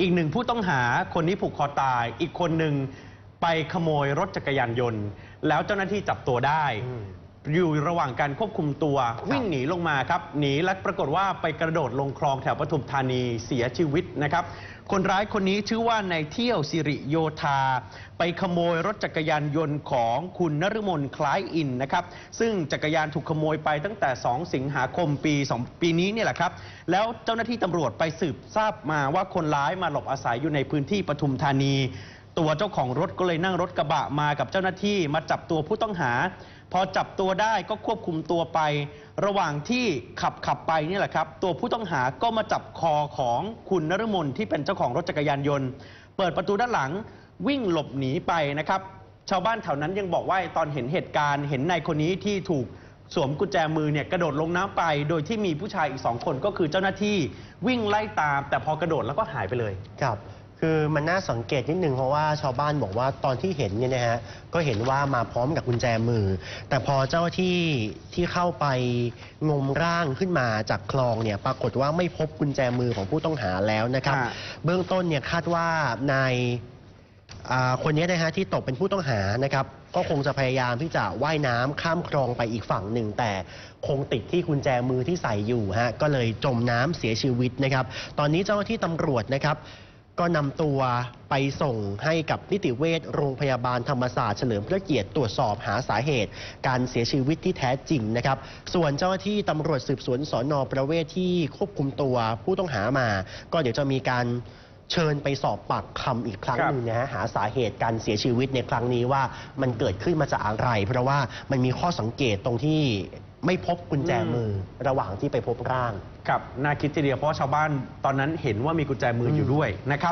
อีกหนึ่งผู้ต้องหาคนนี้ผูกคอตาย อีกคนหนึ่งไปขโมยรถจักรยานยนต์ แล้วเจ้าหน้าที่จับตัวได้ อืมอยู่ระหว่างการควบคุมตัววิ่งหนีลงมาครับหนีและปรากฏว่าไปกระโดดลงคลองแถวปทุมธานีเสียชีวิตนะครับ คนร้ายคนนี้ชื่อว่านายเที่ยวสิริโยธา ไปขโมยรถจักรยานยนต์ของคุณนฤมลคล้ายอินนะครับ ซึ่งจักรยานถูกขโมยไปตั้งแต่ 2 สิงหาคมปี 2 ปีนี้เนี่ยแหละครับ แล้วเจ้าหน้าที่ตำรวจไปสืบทราบมาว่าคนร้ายมาหลบอาศัยอยู่ในพื้นที่ปทุมธานี ตัวเจ้าของรถก็เลยนั่งรถกระบะมากับเจ้าหน้าที่มาจับตัวผู้ต้องหา พอจับตัวได้ก็ควบคุมตัวไป ระหว่างที่ขับขับไปนี่แหละครับ ตัวผู้ต้องหาก็มาจับคอของคุณนฤมลที่เป็นเจ้าของรถจักรยานยนต์ เปิดประตูด้านหลังวิ่งหลบหนีไปนะครับ ชาวบ้านแถวนั้นยังบอกว่าตอนเห็นเหตุการณ์ เห็นนายคนนี้ที่ถูกสวมกุญแจมือเนี่ยกระโดดลงน้ำไป โดยที่มีผู้ชายอีกสองคนก็คือเจ้าหน้าที่วิ่งไล่ตาม แต่พอกระโดดแล้วก็หายไปเลยครับ คือมันน่าสังเกตนิดนึงเพราะว่าชาวบ้านบอกว่าตอนที่เห็นเนี่ยนะฮะก็เห็นว่ามาพร้อมกับกุญแจมือ แต่พอเจ้าหน้าที่ที่เข้าไปงมร่างขึ้นมาจากคลองเนี่ยปรากฏว่าไม่พบกุญแจมือของผู้ต้องหาแล้วนะครับ ค่ะ เบื้องต้นเนี่ยคาดว่านายอ่าคนนี้นะฮะที่ตกเป็นผู้ต้องหานะครับ ก็คงจะพยายามที่จะว่ายน้ำข้ามคลองไปอีกฝั่งหนึ่ง แต่คงติดที่กุญแจมือที่ใส่อยู่ฮะก็เลยจมน้ำเสียชีวิตนะครับ ตอนนี้เจ้าหน้าที่ตำรวจนะครับ ก็นำตัวไปส่งให้กับนิติเวชโรงพยาบาลธรรมศาสตร์เฉลิมพระเกียรติตรวจสอบหาสาเหตุ การเสียชีวิตที่แท้จริงนะครับ ส่วนเจ้าหน้าที่ตำรวจสืบสวนสอนอประเวศที่ควบคุมตัวผู้ต้องหามา ก็เดี๋ยวจะมีการเชิญไปสอบปากคำอีกครั้งหนึ่งนะฮะหาสาเหตุการเสียชีวิตในครั้งนี้ว่ามันเกิดขึ้นมาจากอะไร เพราะว่ามันมีข้อสังเกตตรงที่ ไม่พบกุญแจมือระหว่างที่ไปพบร่าง ครับน่าคิดทีเดียวเพราะว่าชาวบ้านตอนนั้นเห็นว่ามีกุญแจมืออยู่ด้วยนะครับ